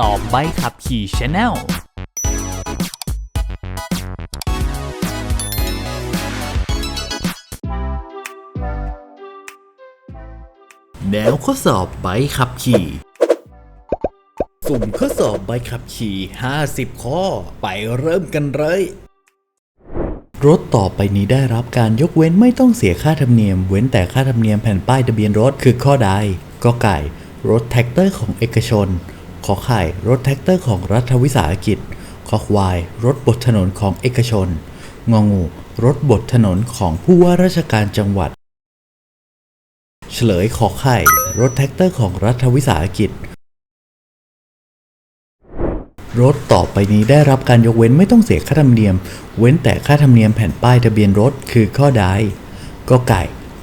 สอบใบขับขี่ชแนลแนวข้อสอบใบขับขี่ สุ่มข้อสอบใบขับขี่ 50 ข้อ ไปเริ่มกันเลย รถต่อไปนี้ได้รับการยกเว้นไม่ต้องเสียค่าธรรมเนียม เว้นแต่ค่าธรรมเนียมแผ่นป้ายทะเบียนรถคือข้อใดก็ไก่ รถแท็กเตอร์ของเอกชน ขอไข่รถแท็กเตอร์ของรัฐวิสาหกิจ ขอควาย รถบดถนนของเอกชน งองู รถบดถนนของผู้ว่าราชการจังหวัด เฉลยขอไข่ รถแท็กเตอร์ของรัฐวิสาหกิจ รถต่อไปนี้ได้รับการยกเว้นไม่ต้องเสียค่าธรรมเนียม เว้นแต่ค่าธรรมเนียมแผ่นป้ายทะเบียนรถคือข้อใดก็ไก่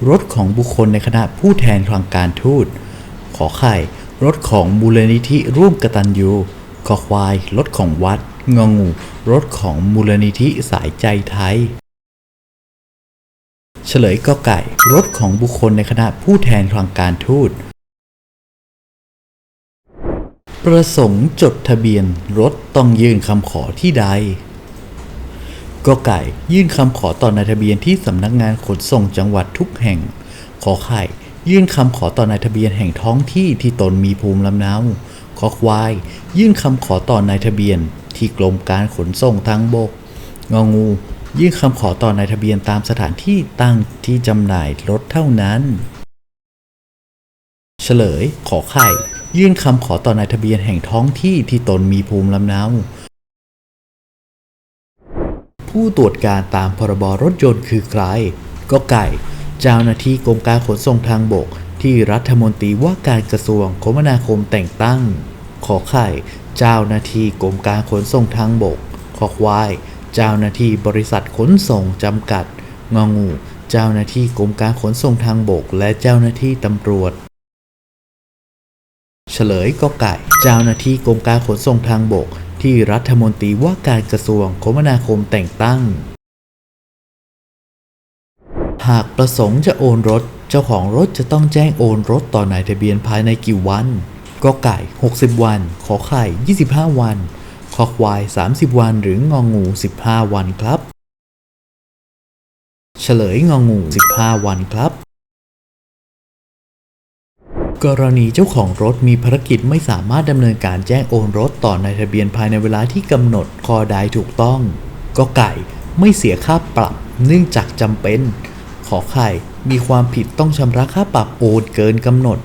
รถของบุคคลในคณะผู้แทนทางการทูต ขอไข่ รถของมูลนิธิร่วมกตัญญูขอควาย รถของวัด งองู รถของมูลนิธิสายใจไทย เฉลยก็ไก่ รถของบุคคลในคณะผู้แทนทางการทูต ประสงค์จดทะเบียน รถต้องยื่นคำขอที่ใดก็ไก่ ยื่นคำขอต่อนายทะเบียนที่สำนักงานขนส่งจังหวัดทุกแห่ง ขอไข่ ยื่นคำขอต่อนายทะเบียนแห่งท้องที่ที่ตนมีภูมิลำเนาขอควาย ยื่นคำขอต่อนายทะเบียน ที่กรมการขนส่งทางบก งองู ยื่นคำขอต่อนายทะเบียนตามสถานที่ตั้งที่จำหน่ายรถเท่านั้น เฉลย ขอไข่ ยื่นคำขอต่อนายทะเบียนแห่งท้องที่ที่ตนมีภูมิลำเนาผู้ตรวจการตามพรบรถยนต์คือใคร ก็ไก่ เจ้าหน้าที่กรมการขนส่งทางบก ที่รัฐมนตรีว่าการกระทรวงคมนาคมแต่งตั้ง ขอไข่ เจ้าหน้าที่กรมการขนส่งทางบก ขอควาย เจ้าหน้าที่บริษัทขนส่งจำกัด งองู เจ้าหน้าที่กรมการขนส่งทางบก และเจ้าหน้าที่ตำรวจเฉลยก็ไก่ เจ้าหน้าที่กรมการขนส่งทางบก ที่รัฐมนตรีว่าการกระทรวงคมนาคมแต่งตั้ง หากประสงค์จะโอนรถ เจ้าของรถจะต้องแจ้งโอนรถต่อนายทะเบียนภายในกี่วันก็ไก่ 60 วัน ขอไข่ 25 วัน ขอควาย 30 วัน หรืององู 15 วันครับ เฉลยงองู 15 วันครับ กรณีเจ้าของรถมีภารกิจไม่สามารถดำเนินการแจ้งโอนรถต่อนายทะเบียนภายในเวลาที่กำหนด คอใดถูกต้อง ก็ไก่ ไม่เสียค่าปรับ เนื่องจากจำเป็น อไข่ มีความผิดต้องชำระค่าปรับโอนเกินกำหนด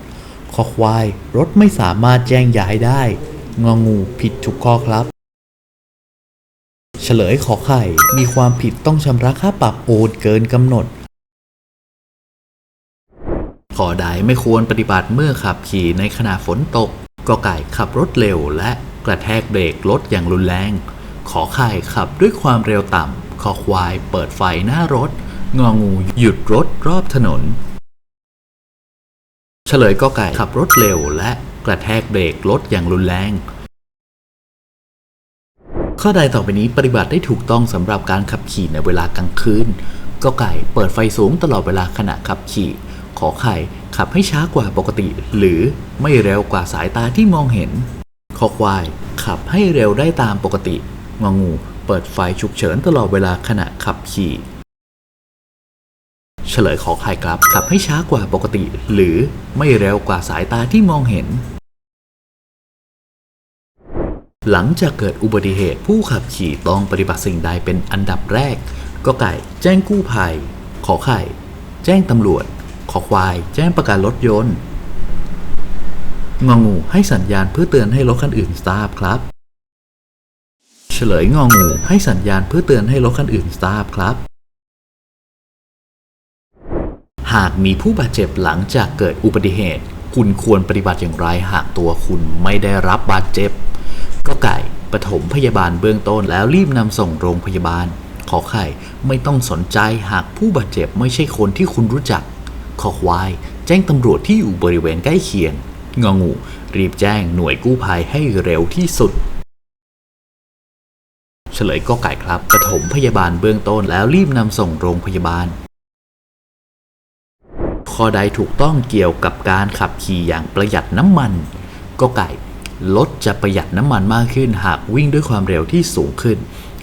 ขอควาย รถไม่สามารถแจ้งย้ายได้ งองูผิดทุกข้อครับ เฉลยขอไข่ มีความผิดต้องชำระค่าปรับโอนเกินกำหนด ขอใดไม่ควรปฏิบัติเมื่อขับขี่ในขณะฝนตกก็ไก่ขับรถเร็วและกระแทกเบรกรถอย่างรุนแรง ขอไข่ขับด้วยความเร็วต่ำ ขอควายเปิดไฟหน้ารถ งองูหยุดรถรอบถนน เฉลยก็ไก่ขับรถเร็วและกระแทกเบรกรถอย่างรุนแรง ข้อใดต่อไปนี้ปฏิบัติได้ถูกต้องสำหรับการขับขี่ในเวลากลางคืนก็ไก่เปิดไฟสูงตลอดเวลาขณะขับขี่ ขอไข่ขับให้ช้ากว่าปกติ หรือไม่เร็วกว่าสายตาที่มองเห็น ขอควายขับให้เร็วได้ตามปกติงองู เปิดไฟฉุกเฉินตลอดเวลาขณะขับขี่ เฉลยขอไข่ครับขับให้ช้ากว่าปกติ หรือไม่เร็วกว่าสายตาที่มองเห็น หลังจากเกิดอุบัติเหตุผู้ขับขี่ต้องปฏิบัติสิ่งใดเป็นอันดับแรกก็ไก่ แจ้งกู้ภัย ขอไข่ แจ้งตำรวจ ขอควาย แจ้งประกันรถยนต์งองูให้สัญญาณเพื่อเตือนให้รถคันอื่นทราบครับ เฉลยงองูให้สัญญาณเพื่อเตือนให้รถคันอื่นทราบครับ หากมีผู้บาดเจ็บหลังจากเกิดอุบัติเหตุ คุณควรปฏิบัติอย่างไรหากตัวคุณไม่ได้รับบาดเจ็บ ก็ไก่ปฐมพยาบาลเบื้องต้นแล้วรีบนำส่งโรงพยาบาล ขอไข่ไม่ต้องสนใจหากผู้บาดเจ็บไม่ใช่คนที่คุณรู้จัก ขอควายแจ้งตำรวจที่อยู่บริเวณใกล้เคียงงองู รีบแจ้งหน่วยกู้ภัยให้เร็วที่สุด เฉลยก็ไก่ครับปฐมพยาบาลเบื้องต้นแล้วรีบนำส่งโรงพยาบาล ข้อใดถูกต้องเกี่ยวกับการขับขี่อย่างประหยัดน้ำมัน ก็ไก่รถจะประหยัดน้ำมันมากขึ้น หากวิ่งด้วยความเร็วที่สูงขึ้น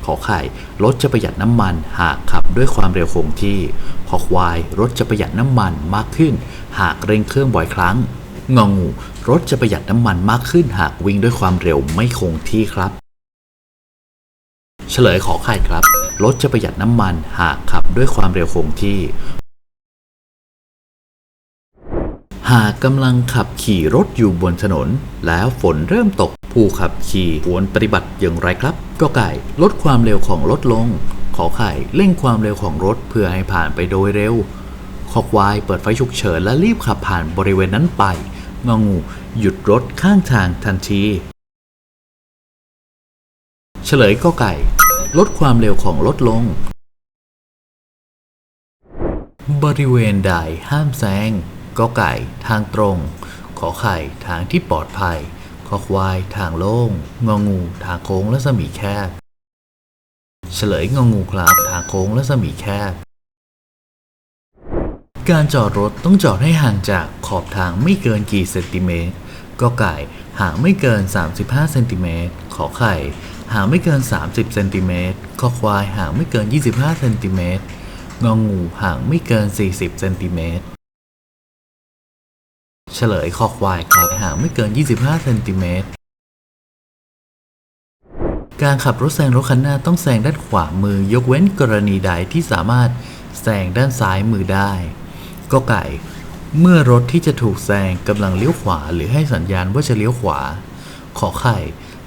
ขอไข่รถจะประหยัดน้ำมันหากขับด้วยความเร็วคงที่ ขอควายรถจะประหยัดน้ำมันมากขึ้น หากเร่งเครื่องบ่อยครั้งงองูรถจะประหยัดน้ำมันมากขึ้น หากวิ่งด้วยความเร็วไม่คงที่ครับ เฉลยขอไข่ครับรถจะประหยัดน้ำมันหากขับด้วยความเร็วคงที่ หากกำลังขับขี่รถอยู่บนถนน แล้วฝนเริ่มตกผู้ขับขี่ควรปฏิบัติอย่างไรครับก็ไก่ลดความเร็วของรถลง ขอไข่เร่งความเร็วของรถเพื่อให้ผ่านไปโดยเร็ว ขอควายเปิดไฟฉุกเฉินและรีบขับผ่านบริเวณนั้นไปงองูหยุดรถข้างทางทันที เฉลยก็ไก่ ลดความเร็วของรถลง บริเวณใดห้ามแซง ก็ไก่ทางตรง ขอไข่ทางที่ปลอดภัย ขอควายทางโล่ง งองู ทางโค้งและสมีแคบ เฉลยงองูครับทางโค้งและสมีแคบ การจอดรถต้องจอดให้ห่างจากขอบทางไม่เกินกี่เซนติเมตรก็ไก่ห่างไม่เกิน 35เซนติเมตรขอไข่ห่างไม่เกิน 30เซนติเมตรขอควายห่างไม่เกิน 25เซนติเมตรงองูห่างไม่เกิน 40เซนติเมตร เฉลยคอควายครับห่างไม่เกิน 25เซนติเมตรการขับรถแซงรถคันหน้าต้องแซงด้านขวามือยกเว้นกรณีใดที่สามารถแซงด้านซ้ายมือได้ก็ไก่ เมื่อรถที่จะถูกแซงกำลังเลี้ยวขวา หรือให้สัญญาณว่าจะเลี้ยวขวา ขอไข่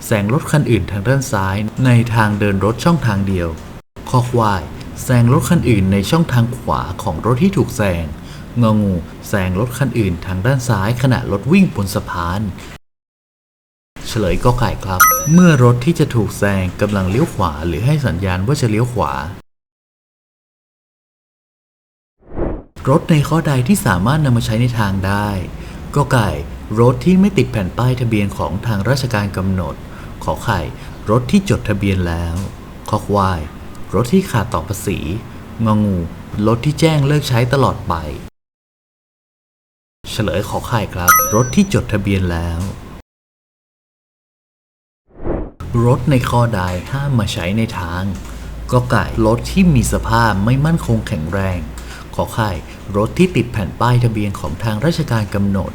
แซงรถคันอื่นทางด้านซ้าย ในทางเดินรถช่องทางเดียวคอควาย แซงรถคันอื่นในช่องทางขวาของรถที่ถูกแซงงองู แซงรถคันอื่นทางด้านซ้ายขณะรถวิ่งบนสะพาน เฉลยก็ไก่ครับ เมื่อรถที่จะถูกแซงกำลังเลี้ยวขวา หรือให้สัญญาณว่าจะเลี้ยวขวา รถในข้อใดที่สามารถนำมาใช้ในทางได้ก็ไก่รถที่ไม่ติดแผ่นป้ายทะเบียนของทางราชการกำหนด ขอไข่ รถที่จดทะเบียนแล้ว ขอควาย รถที่ขาดต่อภาษีงองู รถที่แจ้งเลิกใช้ตลอดไป เฉลยขอไข่ครับ รถที่จดทะเบียนแล้ว รถในข้อใดห้ามมาใช้ในทางก็ไก่รถที่มีสภาพไม่มั่นคงแข็งแรง ขอไข่รถที่ติดแผ่นป้ายทะเบียนของทางราชการกำหนด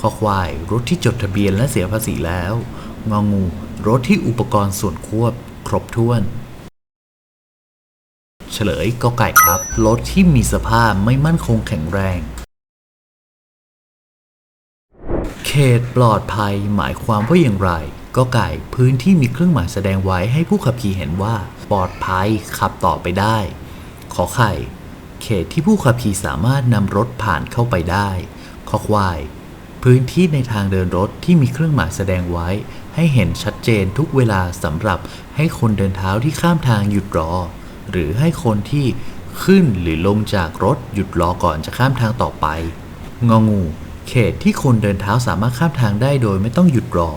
ขอควายรถที่จดทะเบียนและเสียภาษีแล้ว งองู รถที่อุปกรณ์ส่วนควบ ครบถ้วน เฉลยก็ไก่ครับ รถที่มีสภาพไม่มั่นคงแข็งแรง เขตปลอดภัยหมายความว่าอย่างไร ก็ไก่พื้นที่มีเครื่องหมายแสดงไว้ให้ผู้ขับขี่เห็นว่า ปลอดภัยขับต่อไปได้ ขอไข่ เขตที่ผู้ขับขี่สามารถนำรถผ่านเข้าไปได้ขอควายพื้นที่ในทางเดินรถที่มีเครื่องหมายแสดงไว้ ให้เห็นชัดเจนทุกเวลาสำหรับให้คนเดินเท้าที่ข้ามทางหยุดรอ หรือให้คนที่ขึ้นหรือลงจากรถหยุดรอก่อนจะข้ามทางต่อไป งองู เขตที่คนเดินเท้าสามารถข้ามทางได้โดยไม่ต้องหยุดรอ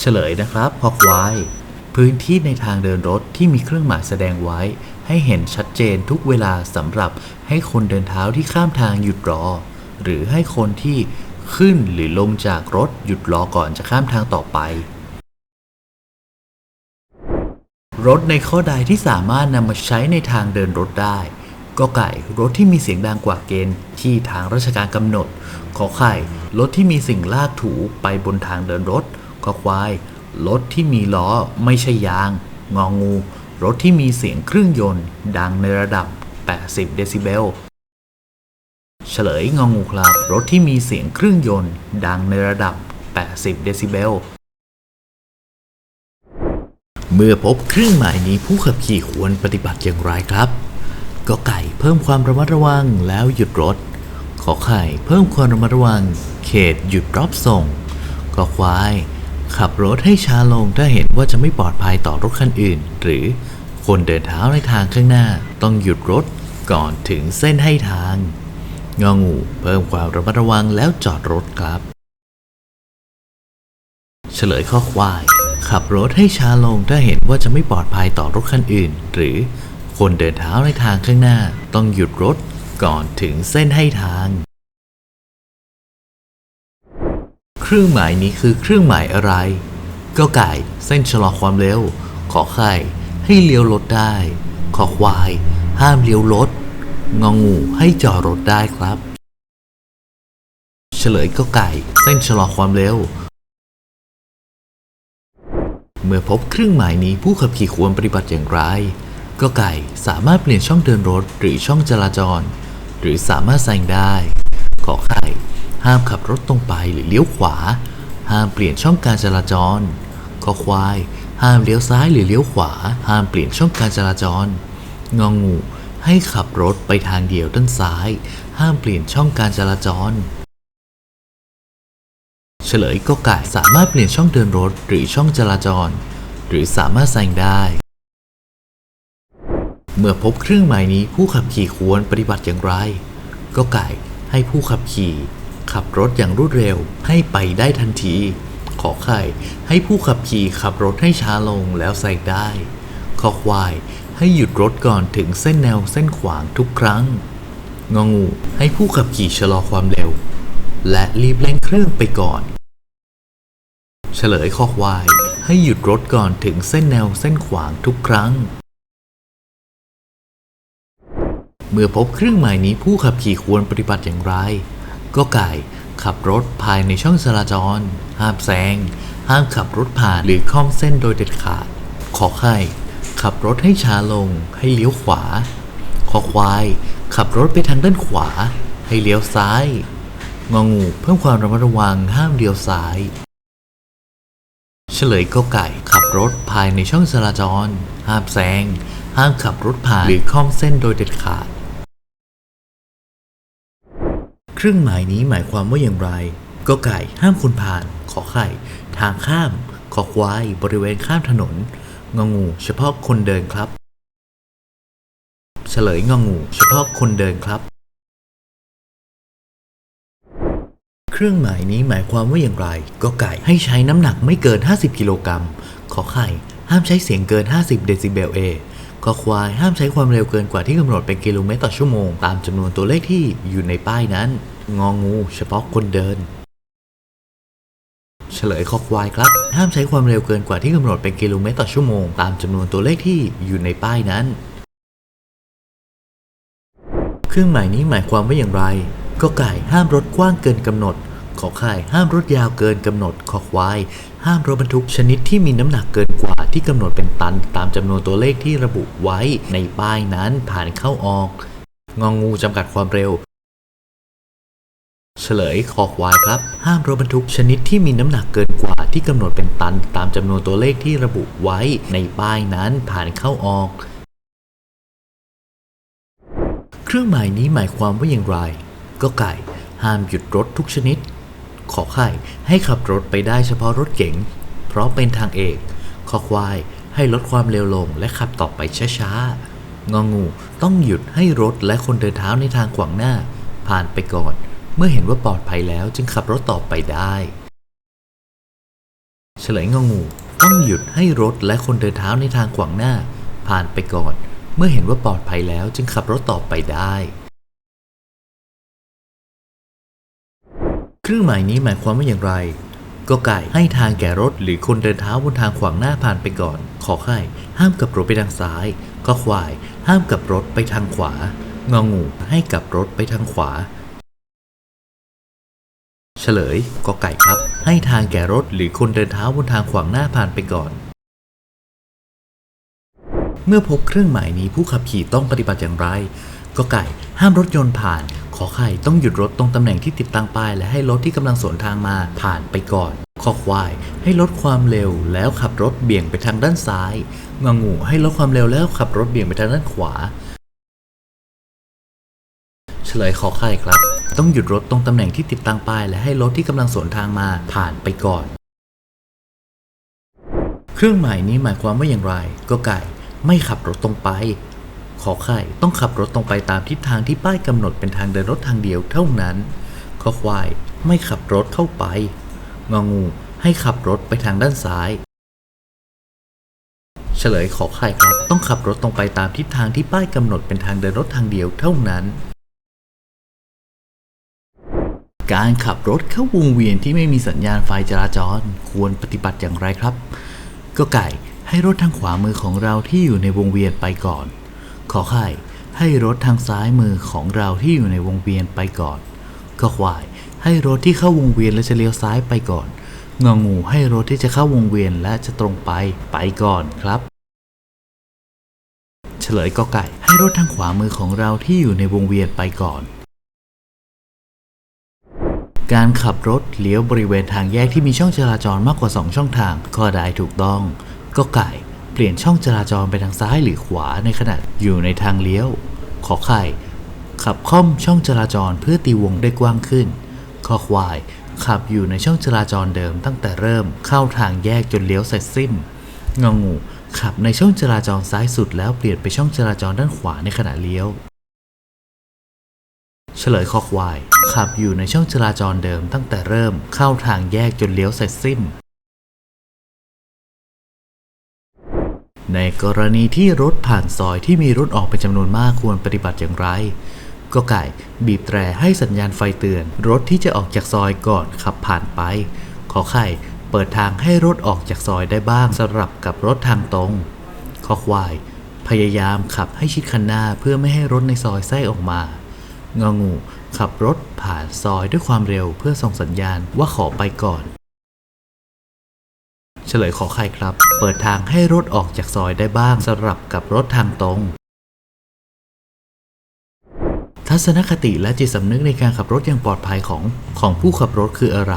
เฉลยนะครับพอควายพื้นที่ในทางเดินรถที่มีเครื่องหมายแสดงไว้ ให้เห็นชัดเจนทุกเวลาสำหรับให้คนเดินเท้าที่ข้ามทางหยุดรอ หรือให้คนที่ขึ้นหรือลงจากรถหยุดรอก่อนจะข้ามทางต่อไป รถในข้อใดที่สามารถนำมาใช้ในทางเดินรถได้ ก็ไก่รถที่มีเสียงดังกว่าเกณฑ์ที่ทางราชการกำหนด ขอไข่รถที่มีสิ่งลากถูไปบนทางเดินรถขอควายรถที่มีล้อไม่ใช่ยาง งองู รถที่มีเสียงเครื่องยนต์ ดังในระดับ 80 เดซิเบล เฉลยงองูครับ รถที่มีเสียงเครื่องยนต์ ดังในระดับ 80 เดซิเบล เมื่อพบเครื่องหมายนี้ผู้ขับขี่ควรปฏิบัติอย่างไรครับ ก็ไก่เพิ่มความระมัดระวังแล้วหยุดรถ ขอไข่เพิ่มความระมัดระวัง เขตหยุดรับส่งขอควาย ขับรถให้ช้าลงถ้าเห็นว่าจะไม่ปลอดภัยต่อรถคันอื่น หรือคนเดินเท้าในทางข้างหน้าต้องหยุดรถก่อนถึงเส้นให้ทาง งองูเพิ่มความระมัดระวังแล้วจอดรถครับ เฉลยข้อควาย ขับรถให้ช้าลงถ้าเห็นว่าจะไม่ปลอดภัยต่อรถคันอื่น หรือ คนเดินเท้าในทางข้างหน้าต้องหยุดรถก่อนถึงเส้นให้ทาง เครื่องหมายนี้คือเครื่องหมายอะไร ก็ไก่เส้นชะลอความเร็ว ขอไข่ให้เลี้ยวรถได้ ขอควาย ห้ามเลี้ยวรถ งองูให้จอดรถได้ครับ เฉลยก็ไก่ เส้นชะลอความเร็ว เมื่อพบเครื่องหมายนี้ผู้ขับขี่ควรปฏิบัติอย่างไร ก็ไก่สามารถเปลี่ยนช่องเดินรถหรือช่องจราจร หรือสามารถแซงได้ขอไข่ห้ามขับรถตรงไปหรือเลี้ยวขวา ห้ามเปลี่ยนช่องการจราจรขอควาย ห้ามเลี้ยวซ้ายหรือเลี้ยวขวา ห้ามเปลี่ยนช่องการจราจร งองู ให้ขับรถไปทางเดียวด้านซ้าย ห้ามเปลี่ยนช่องการจราจร เฉลยก็ไก่สามารถเปลี่ยนช่องเดินรถหรือช่องจราจร หรือสามารถแซงได้ เมื่อพบเครื่องหมายนี้ผู้ขับขี่ควรปฏิบัติอย่างไร ก็ไก่ให้ผู้ขับขี่ ขับรถอย่างรวดเร็วให้ไปได้ทันที ขอไข่ให้ผู้ขับขี่ขับรถให้ช้าลงแล้วแซงได้ ขอควายให้หยุดรถก่อนถึงเส้นแนวเส้นขวางทุกครั้ง งองูให้ผู้ขับขี่ชะลอความเร็ว และรีบเร่งเครื่องไปก่อน เฉลยข้อควายให้หยุดรถก่อนถึงเส้นแนวเส้นขวางทุกครั้ง เมื่อพบเครื่องหมายนี้ผู้ขับขี่ควรปฏิบัติอย่างไร ก็ไก่ขับรถภายในช่องจราจร ห้ามแซง ห้ามขับรถผ่านหรือข้อมเส้นโดยเด็ดขาด ขอไข่ขับรถให้ช้าลง ให้เลี้ยวขวา ขอควาย ขับรถไปทางด้านขวา ให้เลี้ยวซ้าย งองูเพิ่มความระมัดระวังห้ามเลี้ยวซ้าย เฉลยก็ไก่ ขับรถภายในช่องจราจร ห้ามแซง ห้ามขับรถผ่านหรือข้อมเส้นโดยเด็ดขาด เครื่องหมายนี้หมายความว่าอย่างไรก็ไก่ห้ามคนผ่าน ขอไข่ ทางข้าม ขอควาย บริเวณข้ามถนน งองู เฉพาะคนเดินครับ เฉลยงองู เฉพาะคนเดินครับ เครื่องหมายนี้หมายความว่าอย่างไรก็ไก่ให้ใช้น้ำหนักไม่เกิน 50 กิโลกรัม ขอไข่ ห้ามใช้เสียงเกิน 50 เดซิเบลเอ ขอควายห้ามใช้ความเร็วเกินกว่าที่กำหนดเป็นกิโลเมตรต่อชั่วโมง ตามจำนวนตัวเลขที่อยู่ในป้ายนั้น งองูเฉพาะคนเดิน เฉลยคอควายครับ ห้ามใช้ความเร็วเกินกว่าที่กำหนดเป็นกิโลเมตรต่อชั่วโมง ตามจำนวนตัวเลขที่อยู่ในป้ายนั้น เครื่องหมายนี้หมายความว่าอย่างไรก็ไก่ห้ามรถกว้างเกินกำหนดขอไข่ห้ามรถยาวเกินกำหนด ขอควาย ห้ามรถบรรทุกชนิดที่มีน้ำหนักเกินกว่าที่กำหนดเป็นตัน ตามจำนวนตัวเลขที่ระบุไว้ในป้ายนั้นผ่านเข้าออก งองูจำกัดความเร็ว เฉลยคอควายครับ ห้ามรถบรรทุกชนิดที่มีน้ำหนักเกินกว่าที่กำหนดเป็นตัน ตามจำนวนตัวเลขที่ระบุไว้ในป้ายนั้นผ่านเข้าออกเครื่องหมายนี้หมายความว่าอย่างไร ก็ไก่ ห้ามหยุดรถทุกชนิด ขอไข่ให้ขับรถไปได้เฉพาะรถเก๋ง เพราะเป็นทางเอกขอควายให้ลดความเร็วลงและขับต่อไปช้าๆ งองูต้องหยุดให้รถและคนเดินเท้าในทางขวางหน้า ผ่านไปก่อน เมื่อเห็นว่าปลอดภัยแล้วจึงขับรถต่อไปได้ เฉลยงองูต้องหยุดให้รถและคนเดินเท้าในทางขวางหน้า ผ่านไปก่อน เมื่อเห็นว่าปลอดภัยแล้วจึงขับรถต่อไปได้ เครื่องหมายนี้หมายความว่าอย่างไร ก็ไก่ให้ทางแก่รถหรือคนเดินเท้าบนทางขวางหน้าผ่านไปก่อน ขอไข่ห้ามกับรถไปทางซ้าย ก็ควาย ห้ามกับรถไปทางขวางองูให้กับรถไปทางขวา เฉลยก็ไก่ครับ ให้ทางแก่รถหรือคนเดินเท้าบนทางขวางหน้าผ่านไปก่อนเมื่อพบเครื่องหมายนี้ผู้ขับขี่ต้องปฏิบัติอย่างไร ก็ไก่ห้ามรถยนต์ผ่าน ขอไข่ต้องหยุดรถตรงตำแหน่งที่ติดตั้งป้าย และให้รถที่กำลังสวนทางมาผ่านไปก่อนขอควายให้ลดความเร็วแล้วขับรถเบี่ยงไปทางด้านซ้ายงองูให้ลดความเร็วแล้วขับรถเบี่ยงไปทางด้านขวา เฉลยขอไข่ครับ ต้องหยุดรถตรงตำแหน่งที่ติดตั้งป้าย และให้รถที่กำลังสวนทางมาผ่านไปก่อน เครื่องหมายนี้หมายความว่าอย่างไร ก็ไก่ไม่ขับรถตรงไป ขอไข่ต้องขับรถตรงไปตามทิศทางที่ป้ายกำหนดเป็นทางเดินรถทางเดียวเท่านั้นขอควายไม่ขับรถเข้าไป งองูให้ขับรถไปทางด้านซ้าย เฉลยขอไข่ครับ ต้องขับรถตรงไปตามทิศทางที่ป้ายกำหนดเป็นทางเดินรถทางเดียวเท่านั้น การขับรถเข้าวงเวียนที่ไม่มีสัญญาณไฟจราจรควรปฏิบัติอย่างไรครับ ก็ไก่ให้รถทางขวามือของเราที่อยู่ในวงเวียนไปก่อน ขอไข่ให้รถทางซ้ายมือของเราที่อยู่ในวงเวียนไปก่อนก็ควาย ให้รถที่เข้าวงเวียนและจะเลี้ยวซ้ายไปก่อน งองูให้รถที่จะเข้าวงเวียนและจะตรงไปไปก่อนครับ เฉลยก็ไก่ ให้รถทางขวามือของเราที่อยู่ในวงเวียนไปก่อนการขับรถเลี้ยวบริเวณทางแยกที่มีช่องจราจรมากกว่า 2 ช่องทางก็ได้ถูกต้อง ก็ไก่ เปลี่ยนช่องจราจรไปทางซ้ายหรือขวาในขณะอยู่ในทางเลี้ยว ขอไข่ ขับค่อมช่องจราจรเพื่อตีวงได้กว้างขึ้นคอควาย ขับอยู่ในช่องจราจรเดิมตั้งแต่เริ่มเข้าทางแยกจนเลี้ยวเสร็จสิ้นงองูขับในช่องจราจรซ้ายสุดแล้วเปลี่ยนไปช่องจราจรด้านขวาในขณะเลี้ยว เฉลยคอควาย ขับอยู่ในช่องจราจรเดิมตั้งแต่เริ่มเข้าทางแยกจนเลี้ยวเสร็จสิ้น ในกรณีที่รถผ่านซอยที่มีรถออกเป็นจำนวนมากควรปฏิบัติอย่างไรก็ไก่บีบแตรให้สัญญาณไฟเตือน รถที่จะออกจากซอยก่อนขับผ่านไป ขอไข่เปิดทางให้รถออกจากซอยได้บ้างสำหรับกับรถทางตรง ขอควาย พยายามขับให้ชิดคันหน้าเพื่อไม่ให้รถในซอยแทรกออกมางองู ขับรถผ่านซอยด้วยความเร็วเพื่อส่งสัญญาณว่าขอไปก่อน เฉลยขอไข่ครับ เปิดทางให้รถออกจากซอยได้บ้างสำหรับกับรถทางตรง ทัศนคติและจิตสำนึกในการขับรถอย่างปลอดภัยของของผู้ขับรถคืออะไร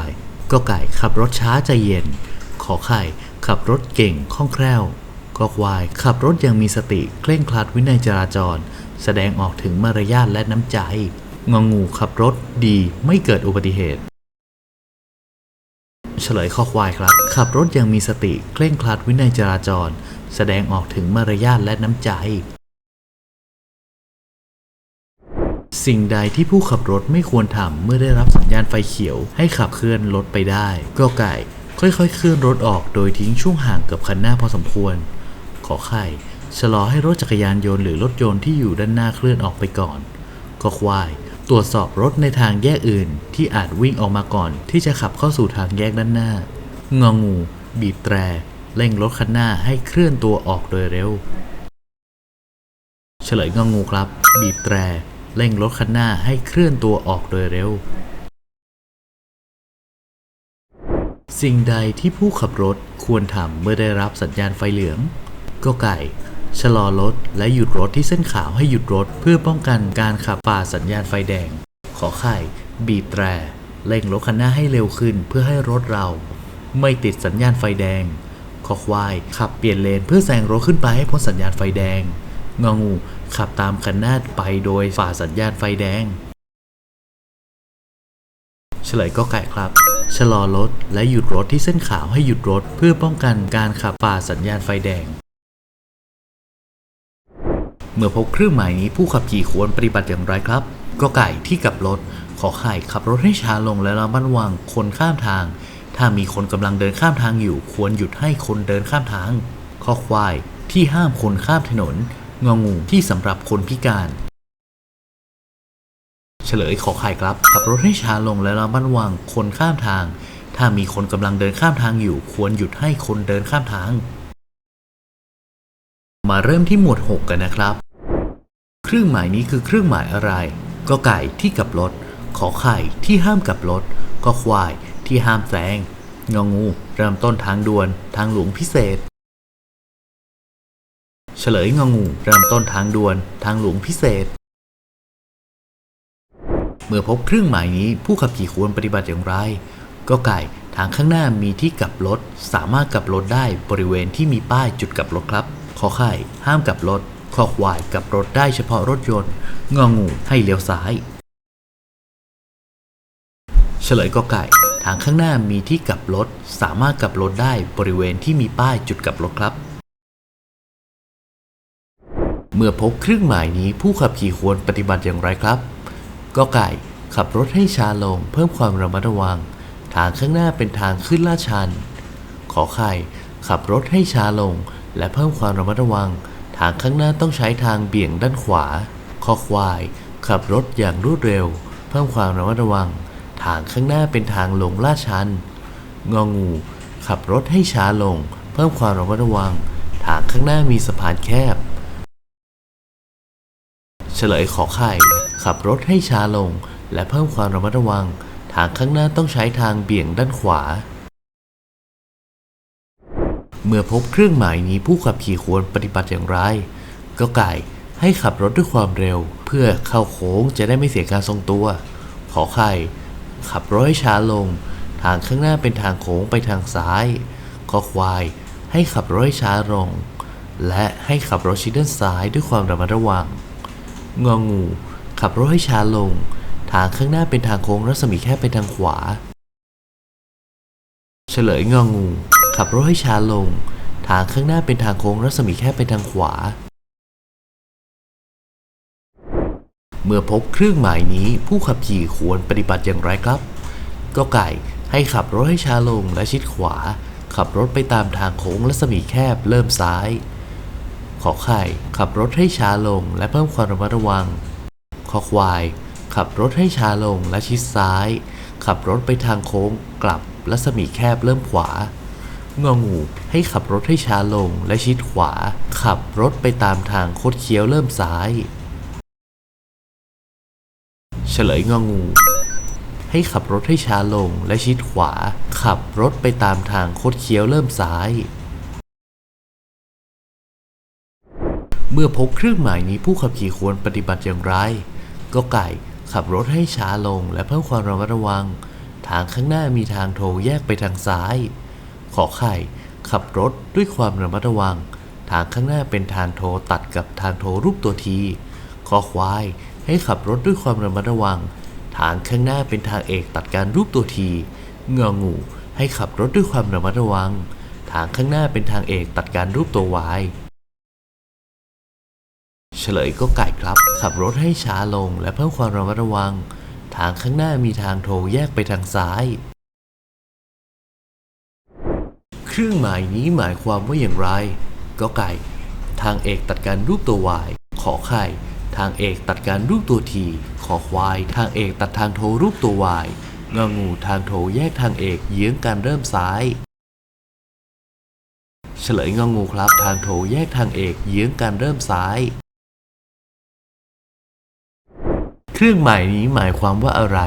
ก็ไก่ขับรถช้าใจเย็น ขอไข่ ขับรถเก่งคล่องแคล่วก็ควาย ขับรถอย่างมีสติเคร่งครัดวินัยจราจร แสดงออกถึงมารยาทและน้ำใจงองูขับรถดีไม่เกิดอุบัติเหตุ เฉลยข้อควายครับ ขับรถอย่างมีสติ เคร่งครัดวินัยจราจร แสดงออกถึงมารยาทและน้ำใจ สิ่งใดที่ผู้ขับรถไม่ควรทำเมื่อได้รับสัญญาณไฟเขียว ให้ขับเคลื่อนรถไปได้ ก็ไก่ ค่อยๆ เคลื่อนรถออกโดยทิ้งช่วงห่างกับคันหน้าพอสมควร ขอไข่ชะลอให้รถจักรยานยนต์หรือรถยนต์ที่อยู่ด้านหน้าเคลื่อนออกไปก่อน ก็ควาย ตรวจสอบรถในทางแยกอื่น ที่อาจวิ่งออกมาก่อน ที่จะขับเข้าสู่ทางแยกด้านหน้า งองู บีบแตรเร่งรถคันหน้าให้เคลื่อนตัวออกโดยเร็ว เฉลยงองูครับ บีบแตรเร่งรถคันหน้าให้เคลื่อนตัวออกโดยเร็ว สิ่งใดที่ผู้ขับรถควรทำเมื่อได้รับสัญญาณไฟเหลือง ก็ไก่ ชะลอรถและหยุดรถที่เส้นขาวให้หยุดรถเพื่อป้องกันการขับฝ่าสัญญาณไฟแดง ขอไข่บีบแตรเร่งรถคันหน้าให้เร็วขึ้นเพื่อให้รถเรา ไม่ติดสัญญาณไฟแดง ขอควายขับเปลี่ยนเลนเพื่อแซงรถขึ้นไปให้พ้นสัญญาณไฟแดง งองูขับตามคันหน้าไปโดยฝ่าสัญญาณไฟแดง เฉลยก็ไก่ครับ ชะลอรถและหยุดรถที่เส้นขาวให้หยุดรถเพื่อป้องกันการขับฝ่าสัญญาณไฟแดง เมื่อพบเครื่องหมายนี้ผู้ขับขี่ควรปฏิบัติอย่างไรครับก็ไก่ที่กับรถ ขอไข่ขับรถให้ช้าลงและระมัดระวังคนข้ามทาง ถ้ามีคนกำลังเดินข้ามทางอยู่ ควรหยุดให้คนเดินข้ามทาง ข้อควายที่ห้ามคนข้ามถนน งองูที่สำหรับคนพิการ เฉลยขอไข่ครับ ขับรถให้ช้าลงและระมัดระวังคนข้ามทาง ถ้ามีคนกำลังเดินข้ามทางอยู่ ควรหยุดให้คนเดินข้ามทาง มาเริ่มที่หมวด 6 กันนะครับ เครื่องหมายนี้คือเครื่องหมายอะไร ก็ไก่ที่กับรถ ขอไข่ที่ห้ามกับรถ ก็ควายที่ห้ามแซงงองู เริ่มต้นทางด่วน ทางหลวงพิเศษ เฉลยงองู เริ่มต้นทางด่วน ทางหลวงพิเศษ เมื่อพบเครื่องหมายนี้ผู้ขับขี่ควรปฏิบัติอย่างไร ก็ไก่ทางข้างหน้ามีที่กลับรถ สามารถกลับรถได้บริเวณที่มีป้ายจุดกลับรถครับ ขอไข่ห้ามกลับรถ ขอควายกับรถได้เฉพาะรถยนต์งองูให้เลี้ยวซ้าย เฉลยก็ไก่ ทางข้างหน้ามีที่กลับรถ สามารถกลับรถได้บริเวณที่มีป้ายจุดกลับรถครับ เมื่อพบเครื่องหมายนี้ผู้ขับขี่ควรปฏิบัติอย่างไรครับก็ไก่ขับรถให้ช้าลง เพิ่มความระมัดระวัง ทางข้างหน้าเป็นทางขึ้นลาดชัน ขอไข่ขับรถให้ช้าลง และเพิ่มความระมัดระวัง ทางข้างหน้าต้องใช้ทางเบี่ยงด้านขวา คอควาย ขับรถอย่างรวดเร็ว เพิ่มความระมัดระวัง ทางข้างหน้าเป็นทางลงลาดชัน งองู ขับรถให้ช้าลง เพิ่มความระมัดระวัง ทางข้างหน้ามีสะพานแคบ เฉลยขอไข่ ขับรถให้ช้าลง และเพิ่มความระมัดระวัง ทางข้างหน้าต้องใช้ทางเบี่ยงด้านขวา เมื่อพบเครื่องหมายนี้ผู้ขับขี่ควรปฏิบัติอย่างไร ก็ไก่ให้ขับรถด้วยความเร็ว เพื่อเข้าโค้งจะได้ไม่เสียการทรงตัว ขอไข่ ขับรถให้ช้าลง ทางข้างหน้าเป็นทางโค้งไปทางซ้าย ขอควาย ให้ขับรถให้ช้าลง และให้ขับรถชิดด้านซ้ายด้วยความระมัดระวัง งองู ขับรถให้ช้าลง ทางข้างหน้าเป็นทางโค้งรัศมีแคบไปทางขวา เฉลยงองู ขับรถให้ช้าลง ทางข้างหน้าเป็นทางโค้งรัศมีแคบไปทางขวา เมื่อพบเครื่องหมายนี้ผู้ขับขี่ควรปฏิบัติอย่างไรครับก็ไก่ให้ขับรถให้ช้าลงและชิดขวา ขับรถไปตามทางโค้งรัศมีแคบเริ่มซ้าย ขอไข่ ขับรถให้ช้าลงและเพิ่มความระมัดระวังคอควาย ขับรถให้ช้าลงและชิดซ้าย ขับรถไปทางโค้งกลับรัศมีแคบเริ่มขวา งองู ให้ขับรถให้ช้าลงและชิดขวา ขับรถไปตามทางคดเคี้ยวเริ่มซ้าย เฉลยงองู ให้ขับรถให้ช้าลงและชิดขวา ขับรถไปตามทางคดเคี้ยวเริ่มซ้าย เมื่อพบเครื่องหมายนี้ผู้ขับขี่ควรปฏิบัติอย่างไร ก็ไก่ขับรถให้ช้าลงและเพิ่มความระมัดระวัง ทางข้างหน้ามีทางโทแยกไปทางซ้าย ขอไข่ ขับรถด้วยความระมัดระวัง ทางข้างหน้าเป็นทางโทตัดกับทางโทรูปตัวทีขอควาย ให้ขับรถด้วยความระมัดระวัง ทางข้างหน้าเป็นทางเอกตัดการรูปตัวทีเงองู ให้ขับรถด้วยความระมัดระวัง ทางข้างหน้าเป็นทางเอกตัดการรูปตัววายเฉลยก็ไก่ครับ ขับรถให้ช้าลงและเพิ่มความระมัดระวัง ทางข้างหน้ามีทางโทแยกไปทางซ้าย เครื่องหมายนี้หมายความว่าอย่างไร ก็ไก่ ทางเอกตัดการรูปตัว y ขอไข่ ทางเอกตัดการรูปตัว t ขอควาย ทางเอกตัดทางโทรูปตัว y งองูทางโทแยกทางเอกเยื้องการเริ่มซ้าย เฉลยงองูครับทางโทแยกทางเอกเยื้องการเริ่มซ้าย เครื่องหมายนี้หมายความว่าอะไร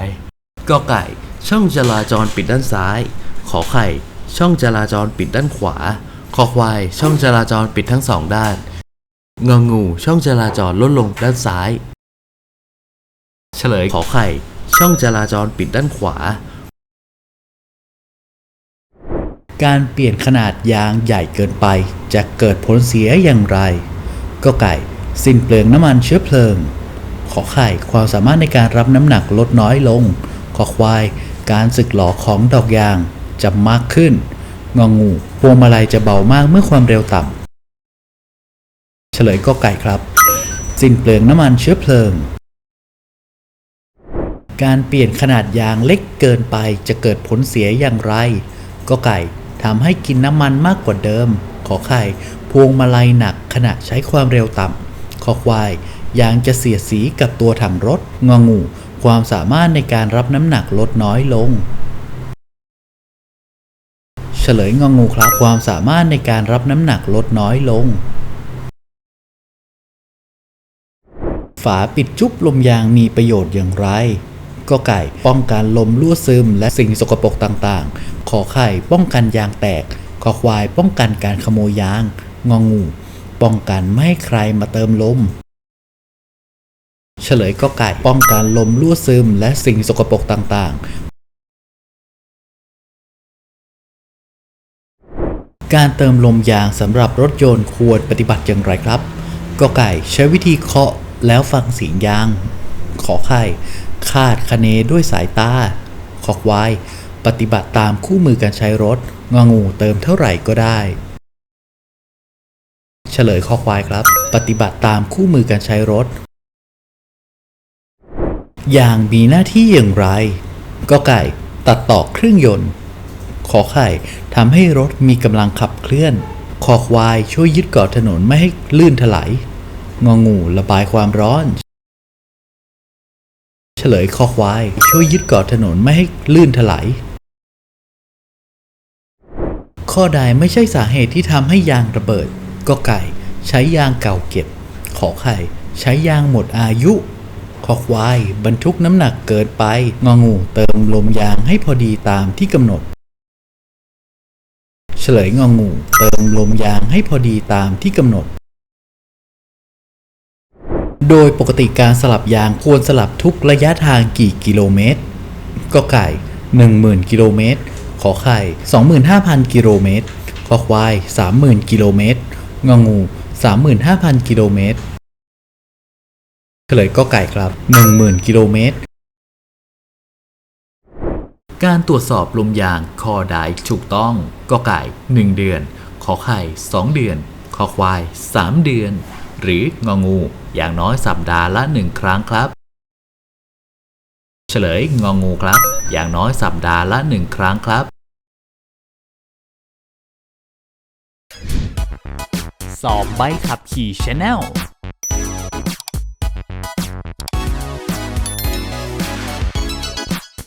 กอไก่ ช่องจราจรปิดด้านซ้าย ขอไข่ ช่องจราจรปิดด้านขวา คอควาย ช่องจราจรปิดทั้งสองด้าน งองู ช่องจราจรลดลงด้านซ้าย เฉลยขอไข่ ช่องจราจรปิดด้านขวา การเปลี่ยนขนาดยางใหญ่เกินไป จะเกิดผลเสียอย่างไร ก็ไก่ สิ้นเปลืองน้ำมันเชื้อเพลิง ขอไข่ ความสามารถในการรับน้ำหนักลดน้อยลง ขอควาย การสึกหลอของดอกยาง จะมากขึ้น งองูพวงมาลัยจะเบามากเมื่อความเร็วต่ำ เฉลยก็ไก่ครับ สิ้นเปลืองน้ำมันเชื้อเพลิง การเปลี่ยนขนาดยางเล็กเกินไปจะเกิดผลเสียอย่างไร ก็ไก่ทำให้กินน้ำมันมากกว่าเดิม ขอไข่ พวงมาลัยหนักขณะใช้ความเร็วต่ำ ขอควาย ยางจะเสียดสีกับตัวถังรถ งองู ความสามารถในการรับน้ำหนักลดน้อยลง เฉลยงองูครับ ความสามารถในการรับน้ำหนักลดน้อยลง ฝาปิดจุ๊บลมยางมีประโยชน์อย่างไรก็ไก่ป้องกันลมรั่วซึม และสิ่งสกปรกต่างๆ ขอไข่ป้องกันยางแตก ขอควายป้องกันการขโมยยาง งองู ป้องกันไม่ให้ใครมาเติมลม เฉลยก็ไก่ป้องกันลมรั่วซึม และสิ่งสกปรกต่างๆ การเติมลมยางสำหรับรถยนต์ควรปฏิบัติอย่างไรครับก็ไก่ใช้วิธีเคาะแล้วฟังเสียงยาง ขอไข่คาดคะเนด้วยสายตาขอควายปฏิบัติตามคู่มือการใช้รถงองูเติมเท่าไหร่ก็ได้ เฉลยข้อควายครับ ปฏิบัติตามคู่มือการใช้รถ อย่างมีหน้าที่อย่างไรก็ไก่ตัดต่อเครื่องยนต์ ขอไข่ทำให้รถมีกำลังขับเคลื่อน คอควายช่วยยึดเกาะถนนไม่ให้ลื่นถลายงองูระบายความร้อน เฉลยคอควายช่วยยึดเกาะถนนไม่ให้ลื่นถลายข้อใดไม่ใช่สาเหตุที่ทำให้ยางระเบิดก็ไก่ ใช้ยางเก่าเก็บ ขอไข่ ใช้ยางหมดอายุขอควาย บรรทุกน้ำหนักเกินไป งองูเติมลมยางให้พอดีตามที่กำหนด เฉลยงองู เติมลมยางให้พอดีตามที่กำหนด โดยปกติการสลับยางควรสลับทุกระยะทางกี่กิโลเมตรก็ไก่ 10,000 กิโลเมตร ขอไข่ 25,000 กิโลเมตร ขอควาย 30,000 กิโลเมตร งองู 35,000 กิโลเมตรเฉลยก็ไก่ครับ 10,000 กิโลเมตร การตรวจสอบลมยางคอไดถูกต้องก็ไก่ 1 เดือน ขอไข่ 2 เดือน ขอควาย 3 เดือน หรืององู อย่างน้อยสัปดาห์ละ 1 ครั้งครับ เฉลยงองูครับ อย่างน้อยสัปดาห์ละ 1 ครั้งครับ สอบใบขับขี่ Channel